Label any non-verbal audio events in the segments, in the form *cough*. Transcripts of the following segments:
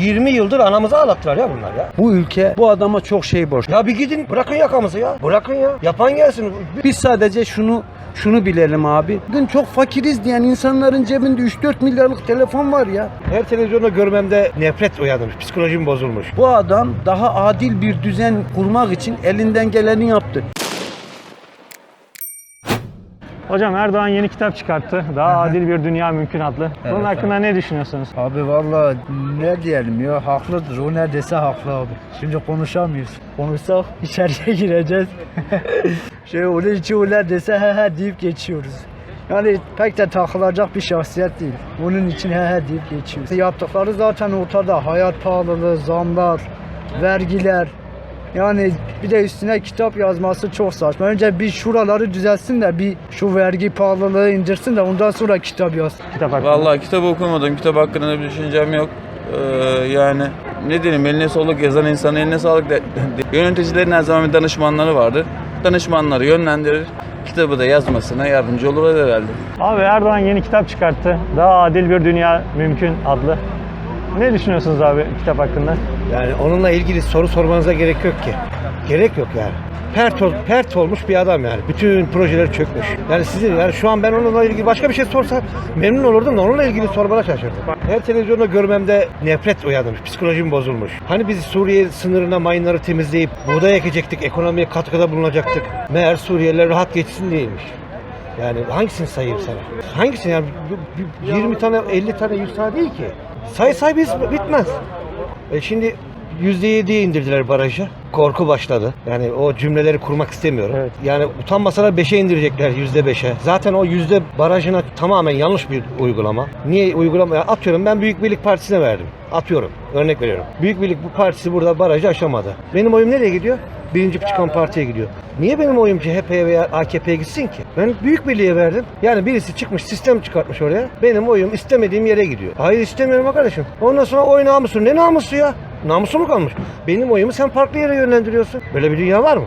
20 yıldır anamızı ağlattılar ya bunlar ya. Bu ülke bu adama çok şey borçlu. Ya bir gidin bırakın yakamızı ya. Bırakın ya. Yapan gelsin. Biz sadece şunu şunu bilelim abi. Bugün çok fakiriz diyen insanların cebinde 3-4 milyarlık telefon var ya. Her televizyonda görmemde nefret uyanmış. Psikolojim bozulmuş. Bu adam daha adil bir düzen kurmak için elinden geleni yaptı. Hocam Erdoğan yeni kitap çıkarttı. Daha adil bir dünya mümkün adlı. Bunun Evet, hakkında ne düşünüyorsunuz? Abi valla ne diyelim ya haklıdır o ne dese haklı abi. Şimdi konuşamıyoruz. Konuşsak içeriye *laughs* gireceğiz. *laughs* şey onun için o ne dese he he deyip geçiyoruz. Yani pek de takılacak bir şahsiyet değil. Onun için he he deyip geçiyoruz. Yaptıkları zaten ortada. Hayat pahalılığı, zamlar, vergiler. Yani bir de üstüne kitap yazması çok saçma. Önce bir şuraları düzelsin de bir şu vergi pahalılığı indirsin de ondan sonra kitap yazsın. Kitap hakkında. Vallahi kitabı okumadım. Kitap hakkında bir düşüncem yok. Ee, yani ne diyelim eline sağlık yazan insanın eline sağlık. De, de- yöneticilerin her zaman bir danışmanları vardır. Danışmanları yönlendirir. Kitabı da yazmasına yardımcı olur herhalde. Abi Erdoğan yeni kitap çıkarttı. Daha adil bir dünya mümkün adlı. Ne düşünüyorsunuz abi kitap hakkında? Yani onunla ilgili soru sormanıza gerek yok ki. Gerek yok yani. Pert, ol- pert olmuş bir adam yani. Bütün projeler çökmüş. Yani sizin yani şu an ben onunla ilgili başka bir şey sorsam memnun olurdum da onunla ilgili sormana şaşırdım. Her televizyonda görmemde nefret uyanmış. Psikolojim bozulmuş. Hani biz Suriye sınırına mayınları temizleyip buğday ekecektik, ekonomiye katkıda bulunacaktık. Meğer Suriyeliler rahat geçsin değilmiş. Yani hangisini sayayım sana? Hangisini yani Bu- bu 20 tane 50 tane 100 tane değil ki. Say say biz bitmez. E şimdi %7'ye indirdiler barajı. Korku başladı. Yani o cümleleri kurmak istemiyorum. Evet. Yani utanmasalar 5'e indirecekler %5'e. Zaten o yüzde barajına tamamen yanlış bir uygulama. Niye uygulama? Ya Atıyorum ben Büyük Birlik Partisi'ne verdim. Atıyorum. Örnek veriyorum. Büyük Birlik bu partisi burada barajı aşamadı. Benim oyum nereye gidiyor? Birinci çıkan partiye gidiyor. Niye benim oyum CHP'ye veya AKP'ye gitsin ki? Ben Büyük Birliğe verdim. Yani birisi çıkmış sistem çıkartmış oraya. Benim oyum istemediğim yere gidiyor. Hayır istemiyorum arkadaşım. Ondan sonra oy namusu. Ne namusu ya? Namusu mu kalmış? Benim oyumu sen farklı yere yönlendiriyorsun. Böyle bir dünya var mı?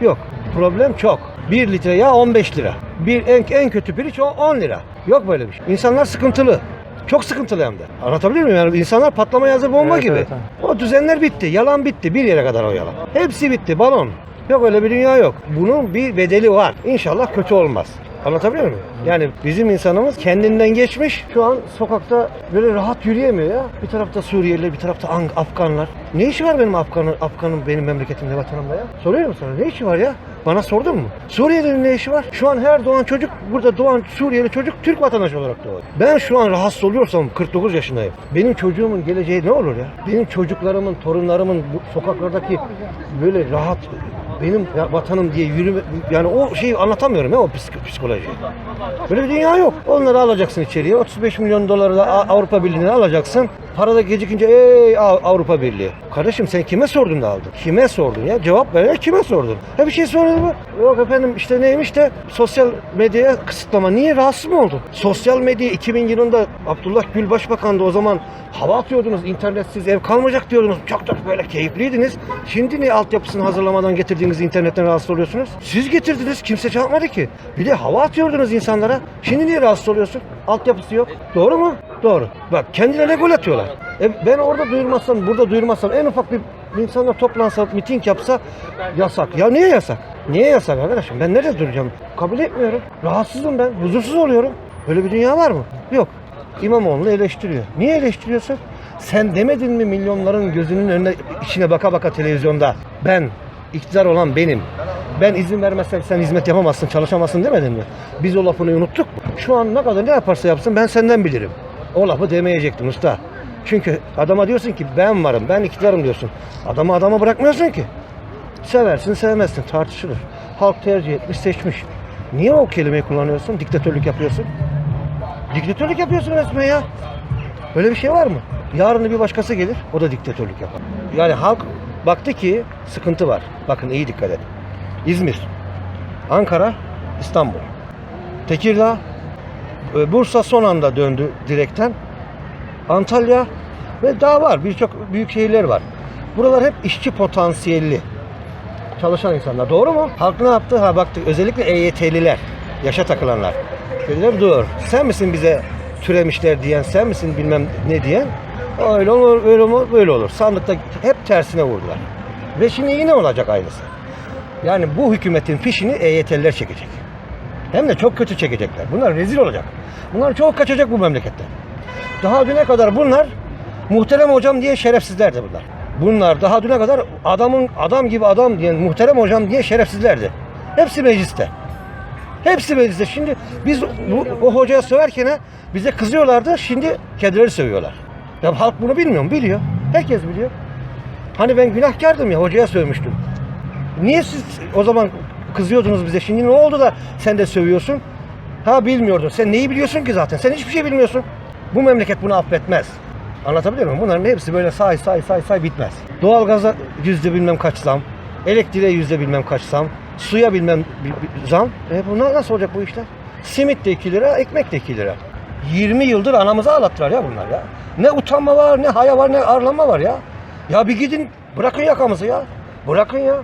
Yok. Problem çok. 1 litre yağ 15 lira. Bir en, en kötü pirinç o 10 lira. Yok böyle bir şey. İnsanlar sıkıntılı. Çok sıkıntılı hem de. Anlatabiliyor muyum? Yani insanlar patlamaya hazır bomba Evet, gibi. evet, O düzenler bitti. Yalan bitti. Bir yere kadar o yalan. Hepsi bitti. Balon. Yok öyle bir dünya yok. Bunun bir bedeli var. İnşallah kötü olmaz. Anlatabiliyor muyum? Yani bizim insanımız kendinden geçmiş. Şu an sokakta böyle rahat yürüyemiyor ya. Bir tarafta Suriyeliler, bir tarafta Ang- Afganlar. Ne işi var benim Afganım, Afganım benim memleketimde, vatanımda ya? Soruyorum sana. Ne işi var ya? Bana sordun mu? Suriyelilerin ne işi var? Şu an her doğan çocuk, burada doğan Suriyeli çocuk Türk vatandaşı olarak doğuyor. Ben şu an rahatsız oluyorsam 49 yaşındayım. Benim çocuğumun geleceği ne olur ya? Benim çocuklarımın, torunlarımın sokaklardaki böyle rahat benim vatanım diye yürüme yani o şeyi anlatamıyorum ya o psik- psikolojiyi. Böyle bir dünya yok. Onları alacaksın içeriye. 35 milyon doları da Avrupa Birliği'ne alacaksın. Para da gecikince ey Av- Avrupa Birliği. Kardeşim sen kime sordun da aldın? Kime sordun ya? Cevap ver ya kime sordun? Ha bir şey sordun mu? Yok efendim işte neymiş de sosyal medyaya kısıtlama. Niye rahatsız mı oldun? Sosyal medya 2000 yılında Abdullah Gül Başbakan'dı o zaman hava atıyordunuz. internetsiz ev kalmayacak diyordunuz. Çok çok böyle keyifliydiniz. Şimdi niye altyapısını hazırlamadan getirdiğiniz internetten rahatsız oluyorsunuz? Siz getirdiniz. Kimse çarpmadı ki. Bir de hava atıyordunuz insanlara. Şimdi niye rahatsız oluyorsun? Altyapısı yok. Doğru mu? Doğru. Bak kendilerine gol atıyorlar. E, ben orada duyurmazsam, burada duyurmazsam en ufak bir insanlar toplansa, miting yapsa yasak. Ya niye yasak? Niye yasak arkadaşım? Ben nerede duracağım? Kabul etmiyorum. Rahatsızım ben. Huzursuz oluyorum. Böyle bir dünya var mı? Yok. İmamoğlu'nu eleştiriyor. Niye eleştiriyorsun? Sen demedin mi milyonların gözünün önüne içine baka baka televizyonda ben iktidar olan benim. Ben izin vermezsem sen hizmet yapamazsın, çalışamazsın demedin mi? Biz o lafını unuttuk. Şu an ne kadar ne yaparsa yapsın ben senden bilirim. O lafı demeyecektin usta. Çünkü adama diyorsun ki ben varım, ben iktidarım diyorsun. Adamı adama bırakmıyorsun ki. Seversin sevmezsin tartışılır. Halk tercih etmiş seçmiş. Niye o kelimeyi kullanıyorsun? Diktatörlük yapıyorsun. Diktatörlük yapıyorsun resmen ya. Böyle bir şey var mı? Yarın bir başkası gelir, o da diktatörlük yapar. Yani halk baktı ki sıkıntı var. Bakın iyi dikkat edin. İzmir, Ankara, İstanbul, Tekirdağ, Bursa son anda döndü direkten. Antalya ve daha var. Birçok büyük şehirler var. Buralar hep işçi potansiyelli çalışan insanlar. Doğru mu? Halk ne yaptı? Ha baktık özellikle EYT'liler, yaşa takılanlar. Dediler dur. Sen misin bize türemişler diyen, sen misin bilmem ne diyen? Öyle olur, öyle olur, böyle olur. Sandıkta hep tersine vurdular. Ve şimdi yine olacak aynısı. Yani bu hükümetin fişini EYT'liler çekecek. Hem de çok kötü çekecekler. Bunlar rezil olacak. Bunlar çok kaçacak bu memleketten. Daha düne kadar bunlar muhterem hocam diye şerefsizlerdi bunlar. Bunlar daha düne kadar adamın adam gibi adam diyen muhterem hocam diye şerefsizlerdi. Hepsi mecliste. Hepsi mecliste. Şimdi biz bu, o hocaya söverken bize kızıyorlardı. Şimdi kedileri sövüyorlar. Ya halk bunu bilmiyor mu? Biliyor. Herkes biliyor. Hani ben günahkardım ya hocaya sövmüştüm. Niye siz o zaman kızıyordunuz bize? Şimdi ne oldu da sen de sövüyorsun? Ha bilmiyordun. Sen neyi biliyorsun ki zaten? Sen hiçbir şey bilmiyorsun. Bu memleket bunu affetmez. Anlatabiliyor muyum? Bunların hepsi böyle say say say say bitmez. Doğalgaza yüzde bilmem kaç zam. Elektriğe yüzde bilmem kaç zam. Suya bilmem bi- bi- zam. E bunlar nasıl olacak bu işler? Simit de 2 lira, ekmek de 2 lira. 20 yıldır anamızı ağlattılar ya bunlar ya. Ne utanma var, ne haya var, ne arlanma var ya. Ya bir gidin, bırakın yakamızı ya. Bırakın ya.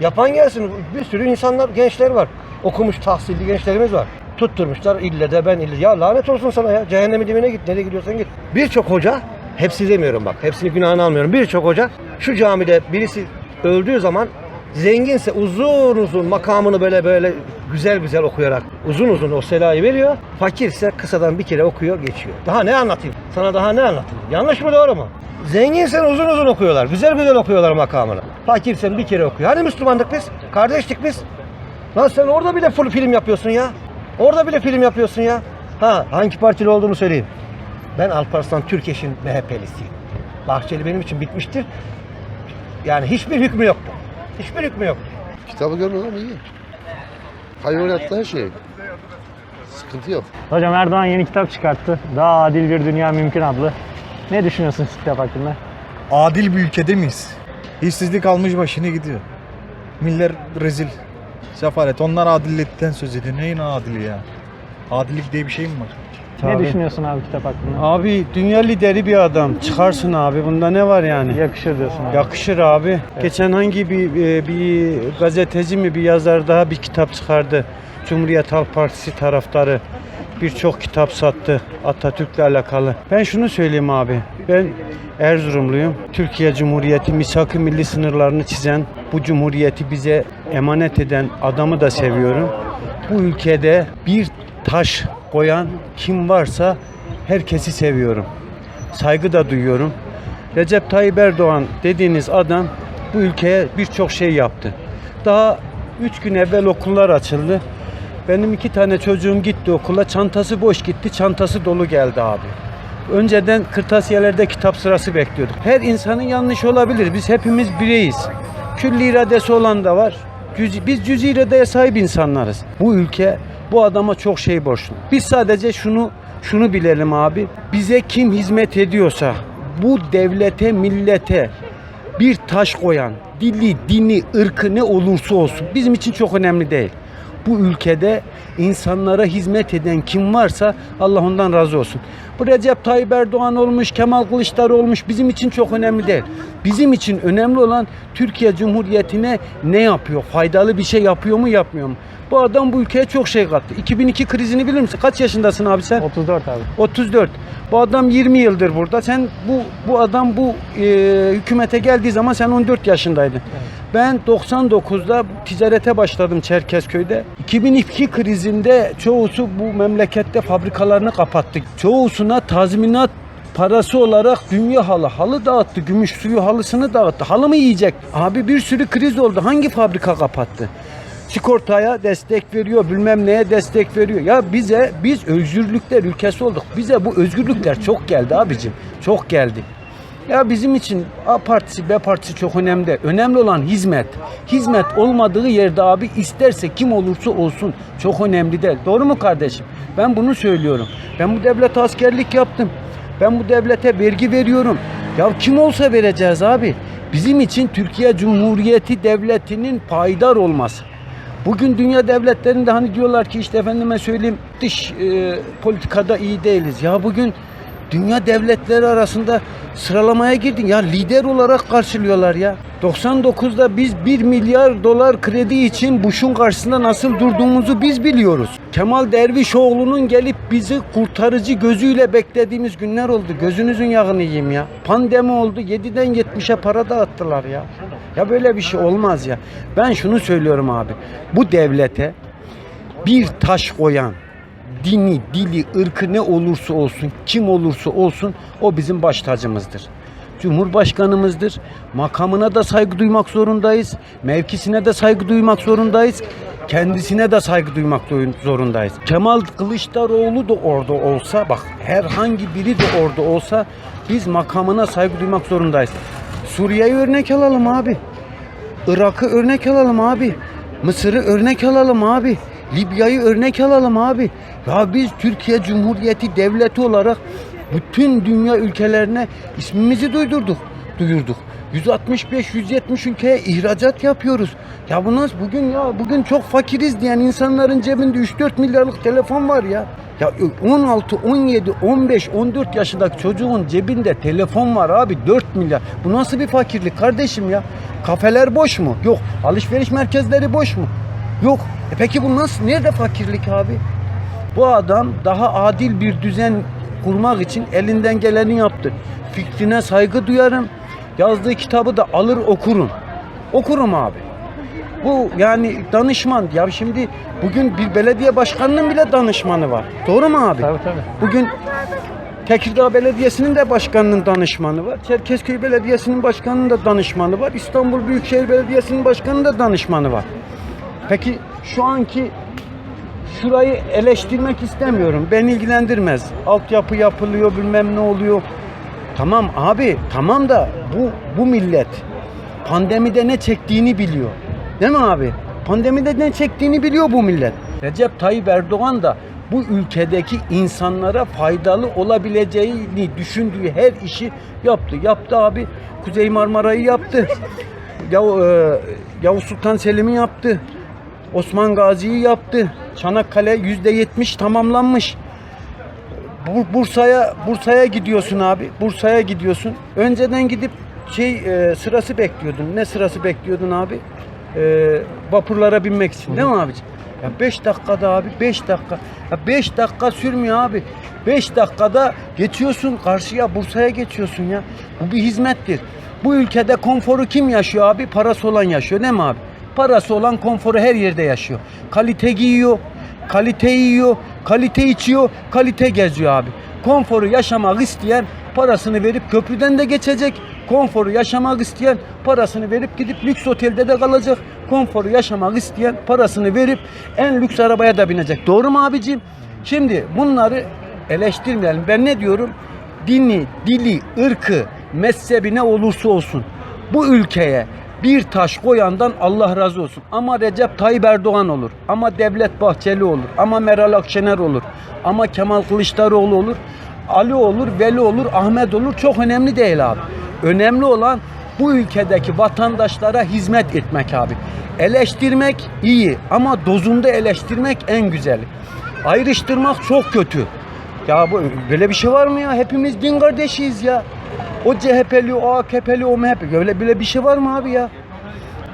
Yapan gelsin. Bir sürü insanlar, gençler var. Okumuş, tahsilli gençlerimiz var. Tutturmuşlar ille de ben ille. Ya lanet olsun sana ya. Cehennemin dibine git. Nereye gidiyorsan git. Birçok hoca, hepsi demiyorum bak. Hepsini günahını almıyorum. Birçok hoca şu camide birisi öldüğü zaman zenginse uzun uzun makamını böyle böyle güzel güzel okuyarak uzun uzun o selayı veriyor. Fakirse kısadan bir kere okuyor geçiyor. Daha ne anlatayım? Sana daha ne anlatayım? Yanlış mı doğru mu? Zenginsen uzun uzun okuyorlar. Güzel güzel okuyorlar makamını. Fakirsen bir kere okuyor. Hani Müslümandık biz? Kardeştik biz. Lan sen orada bile full film yapıyorsun ya. Orada bile film yapıyorsun ya. Ha hangi partili olduğunu söyleyeyim. Ben Alparslan Türkeş'in MHP'lisiyim. Bahçeli benim için bitmiştir. Yani hiçbir hükmü yoktu. Hiçbir hükmü yoktu. Kitabı görmedim ama iyi. Hayvan yaptığı şey. Sıkıntı yok. Hocam Erdoğan yeni kitap çıkarttı. Daha adil bir dünya mümkün adlı. Ne düşünüyorsunuz kitap hakkında? Adil bir ülkede miyiz? İşsizlik almış başını gidiyor. Miller rezil. Sefalet. Onlar adilletten söz ediyor. Neyin adili ya? Adillik diye bir şey mi var? Ne Tabii. düşünüyorsun abi kitap hakkında? Abi dünya lideri bir adam. Çıkarsın abi. Bunda ne var yani? Yakışır diyorsun abi. Yakışır abi. Geçen hangi bir e, bir gazeteci mi bir yazar daha bir kitap çıkardı. Cumhuriyet Halk Partisi taraftarı birçok kitap sattı Atatürk'le alakalı. Ben şunu söyleyeyim abi. Ben Erzurumluyum. Türkiye Cumhuriyeti misak-ı milli sınırlarını çizen, bu cumhuriyeti bize emanet eden adamı da seviyorum. Bu ülkede bir taş koyan kim varsa herkesi seviyorum. Saygı da duyuyorum. Recep Tayyip Erdoğan dediğiniz adam bu ülkeye birçok şey yaptı. Daha üç gün evvel okullar açıldı. Benim iki tane çocuğum gitti okula. Çantası boş gitti, çantası dolu geldi abi. Önceden kırtasiyelerde kitap sırası bekliyorduk. Her insanın yanlış olabilir. Biz hepimiz bireyiz. Külli iradesi olan da var. Biz cüz iradeye sahip insanlarız. Bu ülke bu adama çok şey borçlu. Biz sadece şunu şunu bilelim abi. Bize kim hizmet ediyorsa bu devlete, millete bir taş koyan, dili, dini, ırkı ne olursa olsun bizim için çok önemli değil. Bu ülkede insanlara hizmet eden kim varsa Allah ondan razı olsun. Bu Recep Tayyip Erdoğan olmuş, Kemal Kılıçdaroğlu olmuş bizim için çok önemli değil. Bizim için önemli olan Türkiye Cumhuriyeti'ne ne yapıyor? Faydalı bir şey yapıyor mu, yapmıyor mu? Bu adam bu ülkeye çok şey kattı. 2002 krizini bilir misin? Kaç yaşındasın abi sen? 34 abi. 34. Bu adam 20 yıldır burada. Sen bu bu adam bu e, hükümete geldiği zaman sen 14 yaşındaydın. Ben 99'da ticarete başladım Çerkezköy'de. 2002 krizinde çoğusu bu memlekette fabrikalarını kapattı. Çoğusuna tazminat parası olarak dünya halı. Halı dağıttı. Gümüş suyu halısını dağıttı. Halı mı yiyecek? Abi bir sürü kriz oldu. Hangi fabrika kapattı? Sigortaya destek veriyor, bilmem neye destek veriyor. Ya bize biz özgürlükler ülkesi olduk. Bize bu özgürlükler çok geldi abicim. Çok geldi. Ya bizim için A partisi B partisi çok önemli. Önemli olan hizmet. Hizmet olmadığı yerde abi isterse kim olursa olsun çok önemli değil. Doğru mu kardeşim? Ben bunu söylüyorum. Ben bu devlete askerlik yaptım. Ben bu devlete vergi veriyorum. Ya kim olsa vereceğiz abi. Bizim için Türkiye Cumhuriyeti Devleti'nin payidar olması. Bugün dünya devletlerinde hani diyorlar ki işte efendime söyleyeyim dış e, politikada iyi değiliz. Ya bugün Dünya devletleri arasında sıralamaya girdin. Ya lider olarak karşılıyorlar ya. 99'da biz 1 milyar dolar kredi için Bush'un karşısında nasıl durduğumuzu biz biliyoruz. Kemal Dervişoğlu'nun gelip bizi kurtarıcı gözüyle beklediğimiz günler oldu. Gözünüzün yağını yiyeyim ya. Pandemi oldu. 7'den 70'e para dağıttılar ya. Ya böyle bir şey olmaz ya. Ben şunu söylüyorum abi. Bu devlete bir taş koyan dini, dili, ırkı ne olursa olsun, kim olursa olsun o bizim baş tacımızdır. Cumhurbaşkanımızdır. Makamına da saygı duymak zorundayız. Mevkisine de saygı duymak zorundayız. Kendisine de saygı duymak zorundayız. Kemal Kılıçdaroğlu da orada olsa, bak herhangi biri de orada olsa biz makamına saygı duymak zorundayız. Suriye'yi örnek alalım abi. Irak'ı örnek alalım abi. Mısır'ı örnek alalım abi. Libya'yı örnek alalım abi. Ya biz Türkiye Cumhuriyeti Devleti olarak bütün dünya ülkelerine ismimizi duydurduk, duyurduk. 165-170 ülkeye ihracat yapıyoruz. Ya bu nasıl bugün ya bugün çok fakiriz diyen insanların cebinde 3-4 milyarlık telefon var ya. Ya 16, 17, 15, 14 yaşındaki çocuğun cebinde telefon var abi 4 milyar. Bu nasıl bir fakirlik kardeşim ya? Kafeler boş mu? Yok. Alışveriş merkezleri boş mu? Yok. E peki bu nasıl? Nerede fakirlik abi? Bu adam daha adil bir düzen kurmak için elinden geleni yaptı. Fikrine saygı duyarım. Yazdığı kitabı da alır okurum. Okurum abi. Bu yani danışman. Ya şimdi bugün bir belediye başkanının bile danışmanı var. Doğru mu abi? Tabii tabii. Bugün Tekirdağ Belediyesi'nin de başkanının danışmanı var. Çerkezköy Belediyesi'nin başkanının da danışmanı var. İstanbul Büyükşehir Belediyesi'nin başkanının da danışmanı var. Peki şu anki şurayı eleştirmek istemiyorum. Beni ilgilendirmez. Altyapı yapılıyor bilmem ne oluyor. Tamam abi tamam da bu bu millet pandemide ne çektiğini biliyor. Değil mi abi? Pandemide ne çektiğini biliyor bu millet. Recep Tayyip Erdoğan da bu ülkedeki insanlara faydalı olabileceğini düşündüğü her işi yaptı. Yaptı abi. Kuzey Marmara'yı yaptı. Yav, e, Yavuz Sultan Selim'i yaptı. Osman Gazi'yi yaptı. Çanakkale yüzde yetmiş tamamlanmış. Bur- Bursa'ya Bursa'ya gidiyorsun abi. Bursa'ya gidiyorsun. Önceden gidip şey e, sırası bekliyordun. Ne sırası bekliyordun abi? E, vapurlara binmek için. Değil mi abiciğim? Ya 5 dakikada abi 5 dakika. Ya 5 dakika sürmüyor abi. 5 dakikada geçiyorsun karşıya Bursa'ya geçiyorsun ya. Bu bir hizmettir. Bu ülkede konforu kim yaşıyor abi? Parası olan yaşıyor değil mi abi? Parası olan konforu her yerde yaşıyor. Kalite giyiyor, kalite yiyor, kalite içiyor, kalite geziyor abi. Konforu yaşamak isteyen parasını verip köprüden de geçecek. Konforu yaşamak isteyen parasını verip gidip lüks otelde de kalacak. Konforu yaşamak isteyen parasını verip en lüks arabaya da binecek. Doğru mu abicim? Şimdi bunları eleştirmeyelim. Ben ne diyorum? Dini, dili, ırkı, mezhebi ne olursa olsun bu ülkeye bir taş koyandan Allah razı olsun. Ama Recep Tayyip Erdoğan olur. Ama Devlet Bahçeli olur. Ama Meral Akşener olur. Ama Kemal Kılıçdaroğlu olur. Ali olur, Veli olur, Ahmet olur. Çok önemli değil abi. Önemli olan bu ülkedeki vatandaşlara hizmet etmek abi. Eleştirmek iyi ama dozunda eleştirmek en güzeli. Ayrıştırmak çok kötü. Ya bu böyle bir şey var mı ya? Hepimiz din kardeşiyiz ya. O CHP'li, o AKP'li, o MHP. Öyle bile bir şey var mı abi ya?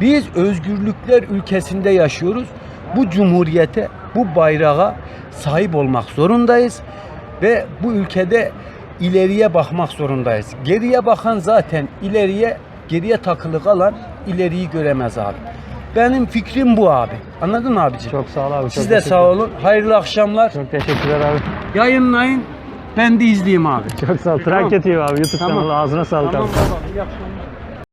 Biz özgürlükler ülkesinde yaşıyoruz. Bu cumhuriyete, bu bayrağa sahip olmak zorundayız. Ve bu ülkede ileriye bakmak zorundayız. Geriye bakan zaten ileriye, geriye takılı kalan ileriyi göremez abi. Benim fikrim bu abi. Anladın mı abiciğim? Çok sağ ol abi. Siz de sağ olun. Hayırlı akşamlar. Çok teşekkürler abi. Yayınlayın. Ben de izleyeyim abi. Çok sağ ol. Trakya TV abi YouTube kanalı ağzına sağlık Tamam abi. baba. iyi akşamlar.